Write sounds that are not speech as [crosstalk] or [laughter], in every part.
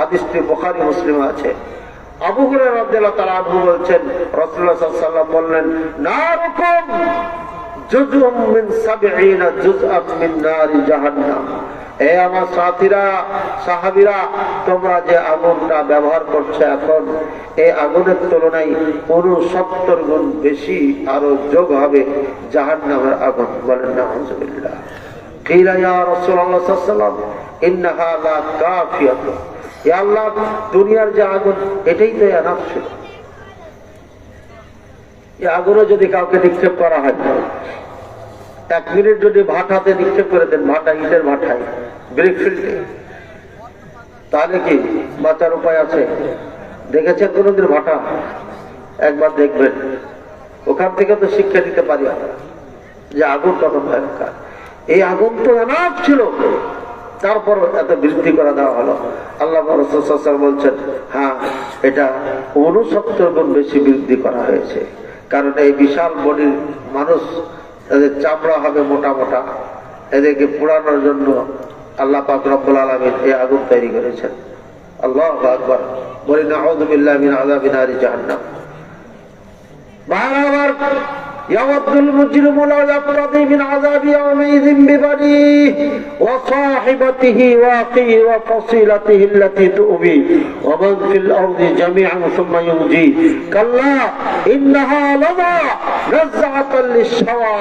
হাদিসটি বোখারি, মুসলিম আছে। আবু তারা আবু বলছেন বললেন তোমরা যে আগুনটা ব্যবহার এখন এই আগুনের তুলনায় পুরো সত্তর গুণ বেশি আরও যোগ হবে জাহান নামের আগুন। বলেন না হজবিল্লাহ কিরা আল্লাহ, দুনিয়ার যে আগুন, এটাই তো এনাম ছিল। আগুনে যদি কাউকে নিক্ষেপ করা হয়, এক মিনিট যদি ভাটাতে নিক্ষেপ করে দেন, ভাটা ইটের ভাটায় ব্রেকফিল্ডে তাহলে কি বাঁচার উপায় আছে? দেখেছেন কোনোদিন ভাটা? একবার দেখবেন। ওখান থেকে তো শিক্ষা দিতে পারি যে আগুন কত ভয়ঙ্কর। এই আগুন তো অনাপ ছিল। তারপর এত বৃদ্ধি করে দেওয়া হলো। আল্লাহ বলছেন হ্যাঁ এটা উনসত্তর গুণ বেশি বৃদ্ধি করা হয়েছে। কারণ এই বিশাল বডির মানুষ, এদের চামড়া হবে মোটা মোটা। এদেরকে পোড়ানোর জন্য আল্লাহ পাক আলমিন এই আগুন তৈরি করেছেন। আল্লাহ আকবর। বলি না আযাবিন নারি জাহান্নাম। বারবার يود المجرم لو يقتضي من عذاب يومئذ ببنيه وصاحبته واقيه وفصيلته التي تؤوي. ومن في الأرض جميعا ثم ينجي كلا إنها لظى نزعة للشوى.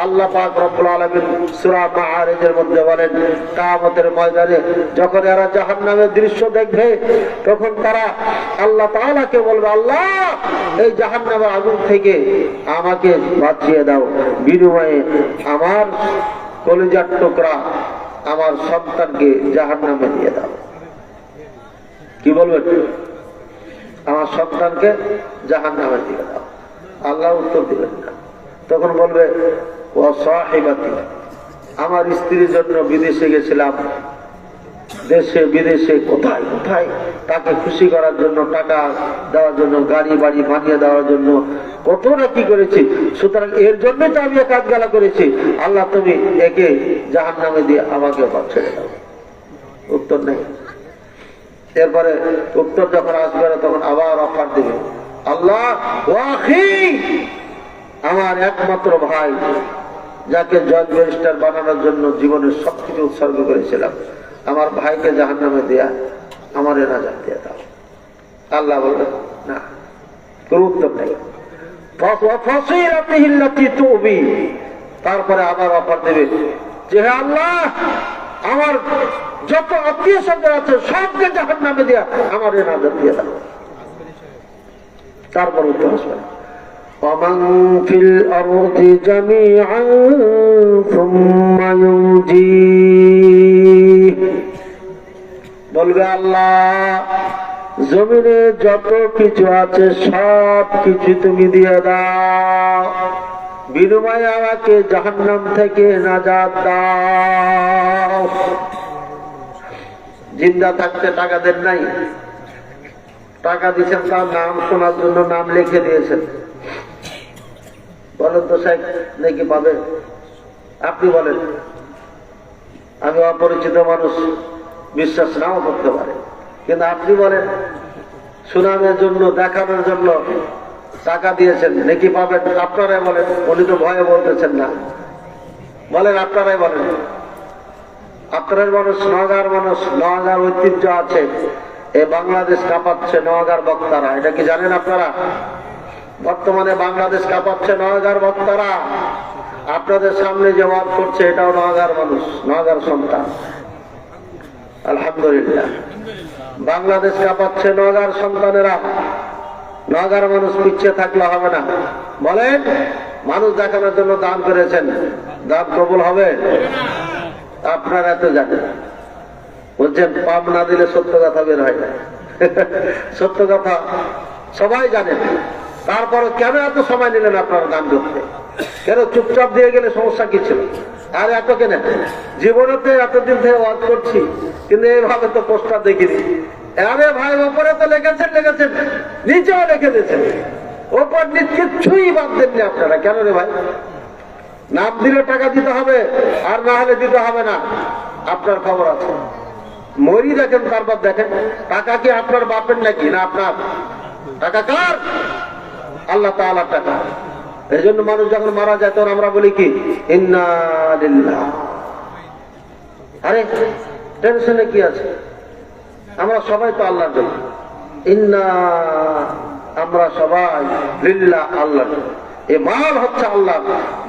আল্লাহ পাক রব্বুল আলামিন সূরা মাআরিজের মধ্যে বলেন, কিয়ামতের ময়দানে যখন এরা জাহান্নামের দৃশ্য দেখবে, তখন তারা আল্লাহ তাআলাকে বলবে, আল্লাহ, এই জাহান্নামের আগুন থেকে আমাকে বাঁচিয়ে দাও। বিনিময়ে আমার কলিজার টুকরা আমার সন্তানকে জাহান্নামে দিয়ে দাও। কি বলবেন? আমার সন্তানকে জাহান্নামে দিয়ে দাও। আল্লাহ উত্তর দিবেন না। তখন বলবে আমার স্ত্রীর জন্য বিদেশে গেছিলাম। দেশে, বিদেশে কোথায় কোথায়? তাকে খুশি করার জন্য, টাকা দেওয়ার জন্য, গাড়ি, বাড়ি বানিয়ে দেওয়ার জন্য। কত না কি করেছি? সুতরাং এর জন্যই তো আমি কাজ গালা করেছি। আল্লাহ তুমি একে জাহান নামে দিয়ে আমাকে ছেড়ে দাও। উত্তর নেই। এরপরে উত্তর যখন আসবে, তখন আবার অফার দিবে। আল্লাহ আমার একমাত্র ভাই। যাকে জজ ব্যারিস্টার বানানোর জন্য জীবনের সবকিছু উৎসর্গ করেছিলাম। আমার ভাইকে জাহান নামে দেয়া, আমার এ নাজার দিয়ে দাও। আল্লাহ বলবেন না তারপরে আবার অফার দেবে, যে হে আল্লাহ, আমার যত আত্মীয় স্বজন আছে, সবকে জাহান নামে দেয়া, আমার এ নাজার দিয়ে দাও। তারপর উত্তর আসবে না। ومن في الأرض جميعا ثم ينجيه বলবে আল্লাহ জমিনে যত কিছু আছে সব কিছু তুমি দিয়ে দাও বিনিময়ে আমাকে জাহান্নাম থেকে নাজাত দাও জিন্দা থাকতে টাকা দেন নাই টাকা দিয়েছেন তার নাম শোনার জন্য নাম লিখে দিয়েছেন বলেন সাহেব নাকি পাবেন আপনি বলেন। আমি অপরিচিত মানুষ, বিশ্বাস নাও করতে পারে। কিন্তু আপনি বলেন, সুনামের জন্য, দেখানোর জন্য টাকা দিয়েছেন, নাকি পাবেন? আপনারাই বলেন, উনি তো ভয়ে বলতেছেন না। বলেন, আপনারাই বলেন। আপনার মানুষ, নগার মানুষ, নগার ঐতিহ্য আছে। এ বাংলাদেশ কাঁপাচ্ছে নগার বক্তারা। এটা কি জানেন আপনারা? বর্তমানে বাংলাদেশ কাঁপাচ্ছে নগার বক্তারা আপনাদের সামনে যে ওয়াদ করছে, এটাও নগার মানুষ নগার সন্তান। আলহামদুলিল্লাহ। বাংলাদেশ কাঁপাচ্ছে নগার সন্তানেরা। নগার মানুষ পিছিয়ে থাকলে হবে না। বলেন, মানুষ দেখানোর জন্য দান করেছেন। দান কবুল হবে? আপনারা এত জানেন। বলছেন, পাপ না দিলে সত্য কথা বের হয় না। [laughs] সত্য কথা সবাই জানেন। তারপরে কেন এত সময় নিলেন আপনারা দান করতে কেন চুপচাপ দিয়ে গেলে সমস্যা কি ছিল? আর এত কেন? জীবনেতে এতদিন থেকে ওয়াজ করছি, কিন্তু এইভাবে তো পোস্টার দেখিনি। আরে ভাই, ওপরে তো লেগেছেন লেগেছেন নিচেও লিখে দিয়েছেন। ওপর নিচ কিচ্ছুই বাদ দেননি আপনারা। কেন রে ভাই? নাম দিলে টাকা দিতে হবে, আর না হলে দিতে হবে না। আপনার খবর আছে। মরি দেখেন, তারপর দেখেন। টাকা কি আপনার বাপের নাকি? না, আপনার। টাকা কার? আল্লাহ তাআলার টাকা। এই জন্য মানুষ যখন মারা যায়, তখন আমরা বলি কি? আরে, টেনশনে কি আছে? আমরা সবাই তো আল্লাহর জন্য। ইন্না, আমরা সবাই লিল্লাহ আল্লাহ এ মাল হচ্ছে আল্লাহ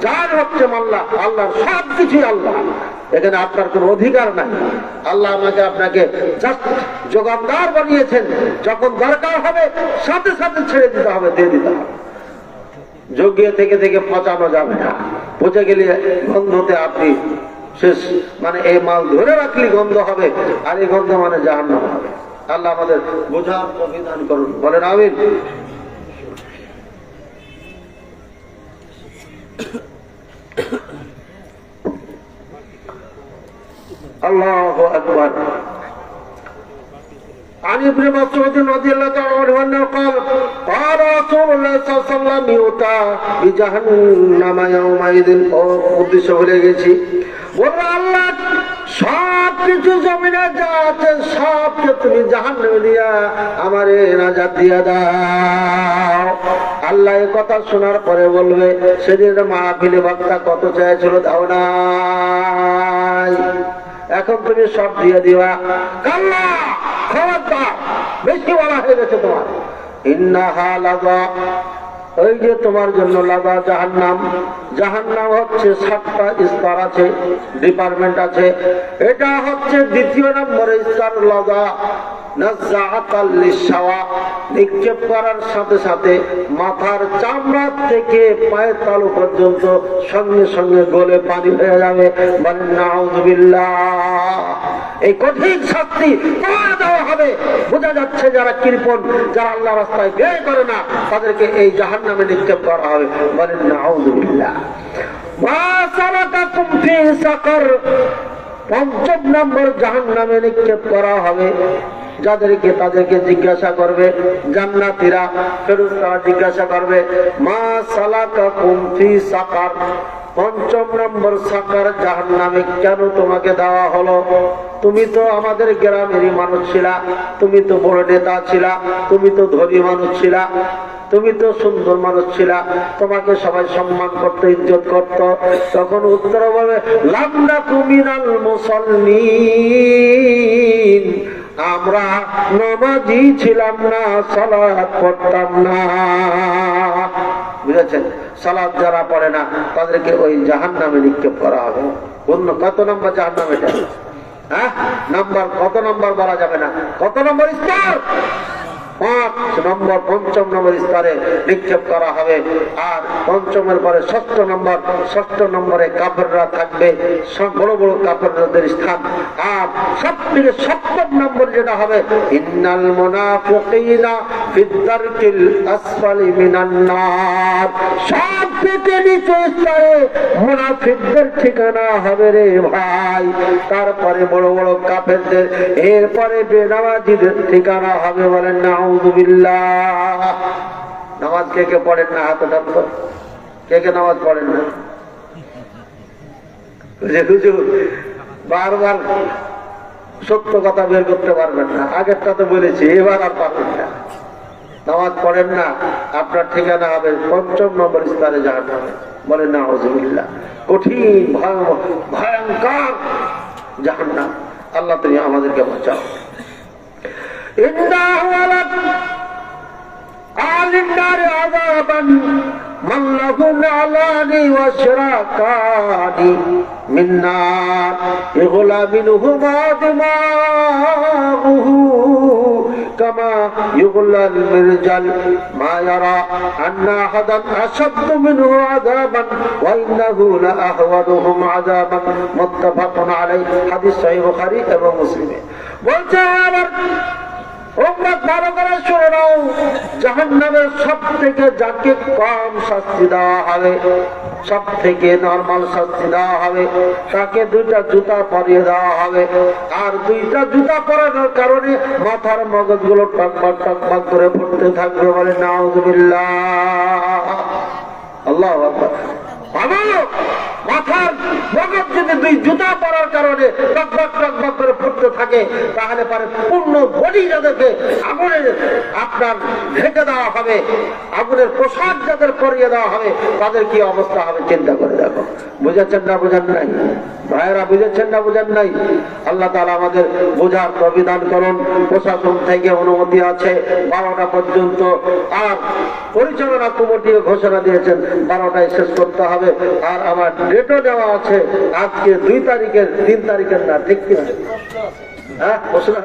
যার হচ্ছে মাল্লা, আল্লাহর সব কিছুই আল্লাহ। এখানে আপনার কোন অধিকার নাই। আল্লাহ আমাকে আপনাকে যোগানদার বানিয়েছেন। যখন দরকার হবে, সাথে সাথে ছেড়ে দিতে হবে, দিয়ে দিতে হবে। যোগ্য থেকে থেকে পচানো যাবে না। পচে গেলে গন্ধতে আপনি শেষ। মানে এই মাল ধরে রাখলে গন্ধ হবে, আর এই গন্ধ মানে জাহান্ন হবে। আল্লাহ আমাদের বোঝার অভিধান করুন। বলেন আমিন। আল্লাহ আকবার। عن ابن مسعود رضي الله تعالى عنه انه قال قال رسول الله صلى الله عليه وسلم يؤتى بجهنم يومئذ ও উদ্দেশ্য ভুলে গেছি বললো আল্লাহ সব কিছু জমিনে যা আছে সবকে তুমি জাহান দিয়া আমারে নাজাত দিয়া দাও আল্লাহ এ কথা শোনার পরে বলবে সেদিন মাহফিলে বক্তা কত চাইছিল দাও নাই এখন তুমি সব দিয়ে দিবা। কাল্লা, খবরদার বেশি বলা হয়ে গেছে তোমার। ইন্নাহা লাগা, ওই যে তোমার জন্য লাগা জাহান্নাম। জাহান্নাম হচ্ছে সাতটা স্তর আছে ডিপার্টমেন্ট আছে। এটা হচ্ছে দ্বিতীয় নম্বরে স্তর লাগা। নিক্ষেপ করার সাথে সাথে মাথার চামড়া থেকে পায়ের তালু পর্যন্ত সঙ্গে সঙ্গে গলে পানি হয়ে যাবে। বলেন এই কঠিন শাস্তি হবে? বোঝা যাচ্ছে যারা কৃপণ, যারা আল্লাহ রাস্তায় ব্যয় করে না, তাদেরকে এই জাহান নামে নিক্ষেপ করা হবে। বলেন সাকার, পঞ্চম নম্বর জাহান নামে নিক্ষেপ করা হবে। যাদেরকে তাদেরকে জিজ্ঞাসা করবে, জান্নাতীরা ফেরত তারা জিজ্ঞাসা করবে, মা সালাকা কুমফি সাকার? পঞ্চম নম্বর সাকার জাহান নামে কেন তোমাকে দেওয়া হলো? তুমি তো আমাদের গ্রামেরই মানুষ ছিলা, তুমি তো বড় নেতা ছিলা, তুমি তো ধনী মানুষ ছিলা, তুমি তো সুন্দর মানুষ ছিলা, তোমাকে সবাই সম্মান করত, ইজ্জত করত। তখন উত্তর বলবে লামনা কুমিনাল মুসল্লিন। আমরা নমাজি ছিলাম না সালাদ পড়তাম না। বুঝেছেন? সালাদ যারা পড়ে না, তাদেরকে ওই জাহান নামে নিক্ষেপ করা হবে। অন্য কত নম্বর জাহান নামে হ্যাঁ? নাম্বার, কত নম্বর বলা যাবে না? কত নম্বর স্তর? পাঁচ নম্বর পঞ্চম নম্বর স্তরে নিক্ষেপ করা হবে। আর পঞ্চমের পরে ষষ্ঠ নম্বর, ষষ্ঠ নম্বরে কাপড়রা থাকবে। বড় বড় কাপড়দের স্থান। আর সব থেকে সপ্তম নম্বর যেটা হবে, ইন্নাল মুনাফিকিনা ফিদ্দারকিল আসফালি মিনান নার। সব থেকে নিচে স্তরে মুনাফিকদের ঠিকানা হবে রে ভাই। তারপরে বড় বড় কাফেরদের, এরপরে বেনামাজিদের ঠিকানা হবে বলেন নাউজুবিল্লাহ। নামাজ কে কে পড়েন না হাতে থাকতো কে কে নামাজ পড়েন না? বারবার সত্য কথা বের করতে পারবেন না। আগেরটা তো বলেছি, এবার আর পারবেন না। নামাজ পড়েন না, আপনার ঠিকানা হবে পঞ্চম নম্বর স্থানে যান বলে না হজুবিল্লা কঠিন, ভয়ঙ্কর জাহান না আল্লাহ, তুমি আমাদেরকে বাঁচাও। মিন্না এগুলা মিনহু মা عذابا من له نعلان وشراكان من نار يغلى منهما دماغه كما يغلى المرجل ما يرى أن أحدا أشد منه عذابا وإنه لأهونهم عذابا متفق عليه حديث صحيح البخاري ومسلم বলছে আবার উম্মত ভালো করে জাহান্নামের সব থেকে যাকে কম শাস্তি দেওয়া হবে সব থেকে নর্মাল শাস্তি দেওয়া হবে, তাকে দুইটা জুতা পরিয়ে দেওয়া হবে। আর দুইটা জুতা পরানোর কারণে মাথার মগজগুলো টকবাক টকবাক করে পড়তে থাকবে বলে নাউজুবিল্লাহ। আল্লাহ ভালো? মাথার মগজ যদি দুই জুতা পরার কারণে টকবক টকবক করে ফুটতে থাকে, তাহলে পরে পূর্ণ বডি যাদেরকে আগুনের আপনার ঢেকে দেওয়া হবে, আগুনের পোশাক যাদের পরিয়ে দেওয়া হবে, তাদের কি অবস্থা হবে চিন্তা করে দেখো। বুঝেছেন না বোঝান নাই? ভাইয়েরা বুঝেছেন না বোঝান নাই? আল্লাহ তালা আমাদের বোঝার প্রবিধান করুন, প্রশাসন থেকে অনুমতি আছে, বারোটা পর্যন্ত আর পরিচালনা কমিটিও ঘোষণা দিয়েছেন, বারোটায় শেষ করতে হবে। আর আমার ডেটও দেওয়া আছে। আজকে দুই তারিখের তিন তারিখের না ঠিক কিনা হ্যাঁ